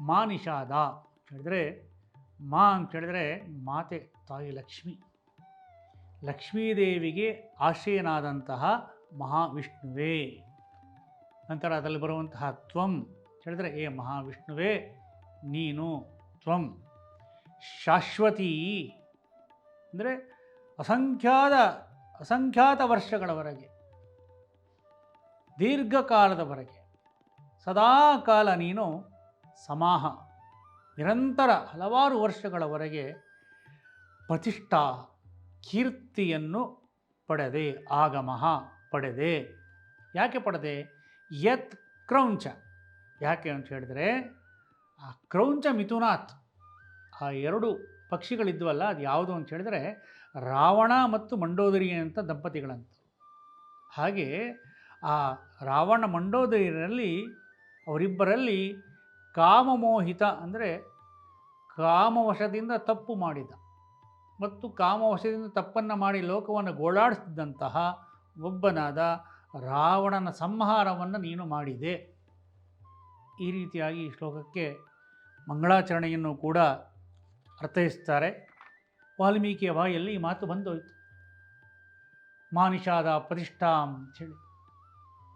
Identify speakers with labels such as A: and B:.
A: ಮಾ ನಿಷಾದ ಹೇಳಿದ್ರೆ, ಮಾ ಅಂತ ಹೇಳಿದ್ರೆ ಮಾತೆ, ತಾಯಿ ಲಕ್ಷ್ಮಿ. ಲಕ್ಷ್ಮೀದೇವಿಗೆ ಆಶ್ರಯನಾದಂತಹ ಮಹಾವಿಷ್ಣುವೇ. ನಂತರ ಅದರಲ್ಲಿ ಬರುವಂತಹ ತ್ವಂ ಹೇಳಿದ್ರೆ, ಏ ಮಹಾವಿಷ್ಣುವೇ, ನೀನು ತ್ವಂ. ಶಾಶ್ವತೀ ಅಂದರೆ ಅಸಂಖ್ಯಾತ ಅಸಂಖ್ಯಾತ ವರ್ಷಗಳವರೆಗೆ, ದೀರ್ಘಕಾಲದವರೆಗೆ, ಸದಾ ಕಾಲ ನೀನು ಸಮಾಹ. ನಿರಂತರ ಹಲವಾರು ವರ್ಷಗಳವರೆಗೆ ಪ್ರತಿಷ್ಠಾ ಕೀರ್ತಿಯನ್ನು ಪಡೆದೆ ಆಗಮಃ ಪಡೆದೆ. ಯಾಕೆ ಪಡೆದೆ? ಯತ್ ಕ್ರೌಂಚ. ಯಾಕೆ ಅಂತ ಹೇಳಿದರೆ, ಆ ಕ್ರೌಂಚ ಮಿಥುನಾಥ್, ಆ ಎರಡು ಪಕ್ಷಿಗಳಿದ್ವಲ್ಲ, ಅದು ಯಾವುದು ಅಂತ ಹೇಳಿದರೆ, ರಾವಣ ಮತ್ತು ಮಂಡೋದರಿ ಅಂತ ದಂಪತಿಗಳಂತ. ಹಾಗೆ ಆ ರಾವಣ ಮಂಡೋದರಿಯರಲ್ಲಿ ಅವರಿಬ್ಬರಲ್ಲಿ ಕಾಮಮೋಹಿತ ಅಂದರೆ ಕಾಮವಶದಿಂದ ತಪ್ಪು ಮಾಡಿದ. ಮತ್ತು ಕಾಮವಶದಿಂದ ತಪ್ಪನ್ನು ಮಾಡಿ ಲೋಕವನ್ನು ಗೋಳಾಡಿಸಿದಂತಹ ಒಬ್ಬನಾದ ರಾವಣನ ಸಂಹಾರವನ್ನು ನೀನು ಮಾಡಿದೆ. ಈ ರೀತಿಯಾಗಿ ಈ ಶ್ಲೋಕಕ್ಕೆ ಮಂಗಳಾಚರಣೆಯನ್ನು ಕೂಡ ಅರ್ಥೈಸ್ತಾರೆ. ವಾಲ್ಮೀಕಿಯ ಬಾಯಲ್ಲಿ ಈ ಮಾತು ಬಂದೋಯ್ತು. ಮಾನಿಷಾದ ಪ್ರತಿಷ್ಠಾಂ ಅಂಥೇಳಿ